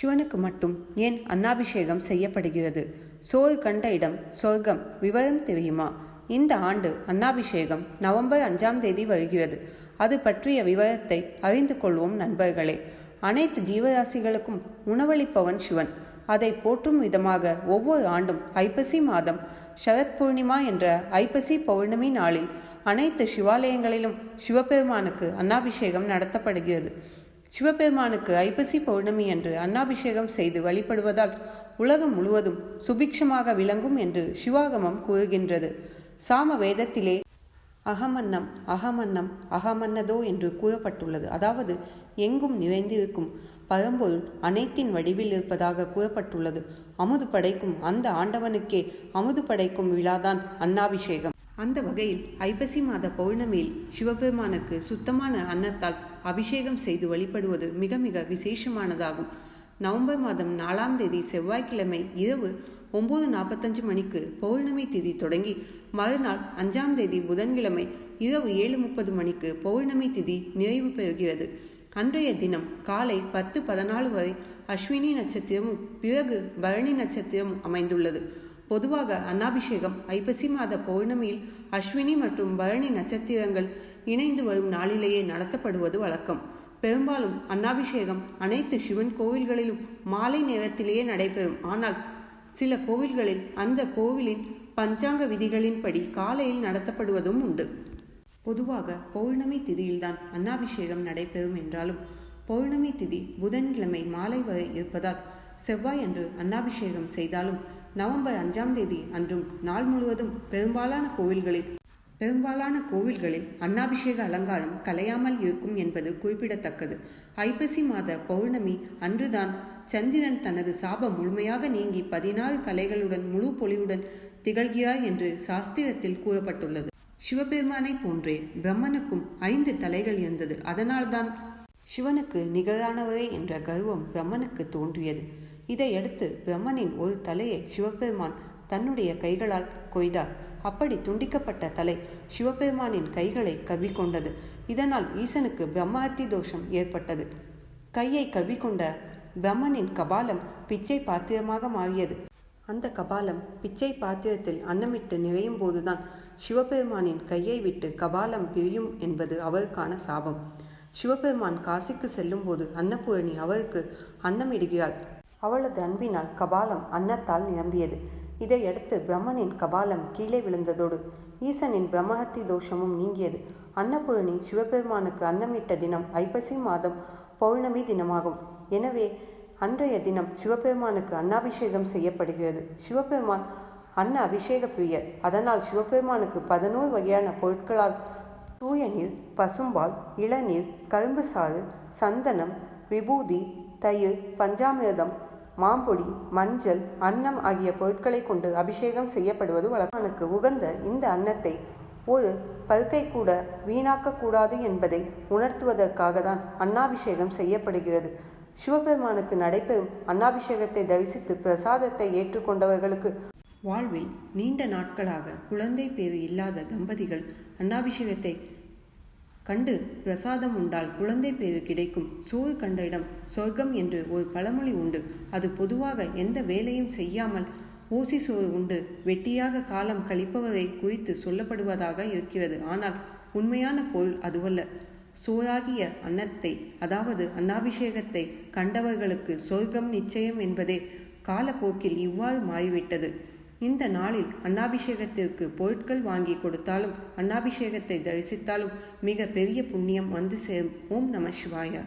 சிவனுக்கு மட்டும் ஏன் அன்னாபிஷேகம் செய்யப்படுகிறது? சோறு கண்ட இடம் சொர்க்கம் விவரம் தெரியுமா? இந்த ஆண்டு அன்னாபிஷேகம் நவம்பர் அஞ்சாம் தேதி வருகிறது. அது பற்றிய விவரத்தை அறிந்து கொள்வோம் நண்பர்களே. அனைத்து ஜீவராசிகளுக்கும் உணவளிப்பவன் சிவன். அதை போற்றும் விதமாக ஒவ்வொரு ஆண்டும் ஐப்பசி மாதம் சரத் பூர்ணிமா என்ற ஐப்பசி பௌர்ணமி நாளில் அனைத்து சிவாலயங்களிலும் சிவபெருமானுக்கு அன்னாபிஷேகம் நடத்தப்படுகிறது. சிவபெருமானுக்கு ஐப்பசி பௌர்ணமி அன்று அன்னாபிஷேகம் செய்து வழிபடுவதால் உலகம் முழுவதும் சுபிக்ஷமாக விளங்கும் என்று சிவாகமம் கூறுகின்றது. சாம வேதத்திலே அகமன்னம் அகமன்னம் அகமன்னதோ என்று கூறப்பட்டுள்ளது. அதாவது எங்கும் நிறைந்திருக்கும் பரம்பொருள் அனைத்தின் வடிவில் இருப்பதாக கூறப்பட்டுள்ளது. அமுது படைக்கும் அந்த ஆண்டவனுக்கே அமுது படைக்கும் விழாதான் அன்னாபிஷேகம். அந்த வகையில் ஐப்பசி மாத பௌர்ணமியில் சிவபெருமானுக்கு சுத்தமான அன்னத்தால் அபிஷேகம் செய்து வழிபடுவது மிக மிக விசேஷமானதாகும். நவம்பர் மாதம் நாலாம் தேதி செவ்வாய்க்கிழமை இரவு ஒம்பது நாற்பத்தஞ்சு மணிக்கு பௌர்ணமி திதி தொடங்கி மறுநாள் அஞ்சாம் தேதி புதன்கிழமை இரவு ஏழு முப்பது மணிக்கு பௌர்ணமி திதி நிறைவு பெறுகிறது. அன்றைய தினம் காலை பத்து பதினாலு வரை அஸ்வினி நட்சத்திரமும் பிறகு பரணி நட்சத்திரமும் அமைந்துள்ளது. பொதுவாக அன்னாபிஷேகம் ஐப்பசி மாத பௌர்ணமியில் அஸ்வினி மற்றும் பரணி நட்சத்திரங்கள் இணைந்து வரும் நாளிலேயே நடத்தப்படுவது வழக்கம். பெரும்பாலும் அன்னாபிஷேகம் அனைத்து சிவன் கோவில்களிலும் மாலை நேரத்திலேயே நடைபெறும். ஆனால் சில கோவில்களில் அந்த கோவிலின் பஞ்சாங்க விதிகளின்படி காலையில் நடத்தப்படுவதும் உண்டு. பொதுவாக பௌர்ணமி திதியில்தான் அன்னாபிஷேகம் நடைபெறும் என்றாலும் பௌர்ணமி திதி புதன்கிழமை மாலை வரை இருப்பதால் செவ்வாய் அன்று அன்னாபிஷேகம் செய்தாலும் நவம்பர் அஞ்சாம் தேதி அன்றும் நாள் முழுவதும் பெரும்பாலான கோவில்களில் பெரும்பாலான கோவில்களில் அன்னாபிஷேக அலங்காரம் கலையாமல் இருக்கும் என்பது குறிப்பிடத்தக்கது. ஐப்பசி மாத பௌர்ணமி அன்றுதான் சந்திரன் தனது சாபம் முழுமையாக நீங்கி பதினாறு கலைகளுடன் முழு பொலிவுடன் திகழ்கிறார் என்று சாஸ்திரத்தில் கூறப்பட்டுள்ளது. சிவபெருமானை போன்றே பிரம்மனுக்கும் ஐந்து தலைகள் இருந்தது. அதனால்தான் சிவனுக்கு நிகரானவரே என்ற கர்வம் பிரம்மனுக்கு தோன்றியது. இதையடுத்து பிரம்மனின் ஒரு தலையை சிவபெருமான் தன்னுடைய கைகளால் கொய்தார். அப்படி துண்டிக்கப்பட்ட தலை சிவபெருமானின் கைகளை கொண்டது இதனால் ஈசனுக்கு பிரம்மஹத்தி தோஷம் ஏற்பட்டது. கையை கவ்விக்கொண்ட பிரம்மனின் கபாலம் பிச்சை பாத்திரமாக மாறியது. அந்த கபாலம் பிச்சை பாத்திரத்தில் அன்னமிட்டு நிறையும் போதுதான் சிவபெருமானின் கையை விட்டு கபாலம் பிரியும் என்பது அவருக்கான சாபம். சிவபெருமான் காசிக்கு செல்லும்போது அன்னபூரணி அவருக்கு அன்னமிடுகிறாள். அவளது அன்பினால் கபாலம் அன்னத்தால் நிரம்பியது. இதையடுத்து பிரம்மனின் கபாலம் கீழே விழுந்ததோடு ஈசனின் பிரம்மஹத்தி தோஷமும் நீங்கியது. அன்னபூரணி சிவபெருமானுக்கு அன்னமிட்ட தினம் ஐப்பசி மாதம் பௌர்ணமி தினமாகும். எனவே அன்றைய தினம் சிவபெருமானுக்கு அன்னாபிஷேகம் செய்யப்படுகிறது. சிவபெருமான் அன்ன அபிஷேக பிரியர் அதனால் சிவபெருமானுக்கு பதினோரு வகையான பொருட்களால் தூய நீர் பசும்பால் இளநீர் கரும்பு சாறு சந்தனம் விபூதி தயிர் பஞ்சாமிரதம் மாம்பொடி மஞ்சள் அன்னம் ஆகிய பொருட்களை கொண்டு அபிஷேகம் செய்யப்படுவது வழக்கனுக்கு உகந்த இந்த அன்னத்தை ஒரு பருக்கை கூட வீணாக்கக்கூடாது என்பதை உணர்த்துவதற்காக தான் அன்னாபிஷேகம் செய்யப்படுகிறது. சிவபெருமானுக்கு நடைபெறும் அன்னாபிஷேகத்தை தரிசித்து பிரசாதத்தை ஏற்றுக்கொண்டவர்களுக்கு வாழ்வில் நீண்ட நாட்களாக குழந்தை பேறு இல்லாத தம்பதிகள் அன்னாபிஷேகத்தை கண்டு பிரசாதம் உண்டால் குழந்தை பேறு கிடைக்கும். சோறு கண்ட இடம் சொர்க்கம் என்று ஒரு பழமொழி உண்டு. அது பொதுவாக எந்த வேலையும் செய்யாமல் ஊசி சோறு உண்டு. வெட்டியாக காலம் கழிப்பவரை குறித்து சொல்லப்படுவதாக இருக்கிறது. ஆனால் உண்மையான பொருள் அதுவல்ல. சோறாகிய அன்னத்தை அதாவது அன்னாபிஷேகத்தை கண்டவர்களுக்கு சொர்க்கம் நிச்சயம் என்பதே காலப்போக்கில் இவ்வாறு மாறிவிட்டது. இந்த நாளில் அன்னாபிஷேகத்திற்கு பொருட்கள் வாங்கி கொடுத்தாலும் அன்னாபிஷேகத்தை தரிசித்தாலும் மிக பெரிய புண்ணியம் வந்து சேரும். ஓம் நம சிவாயா.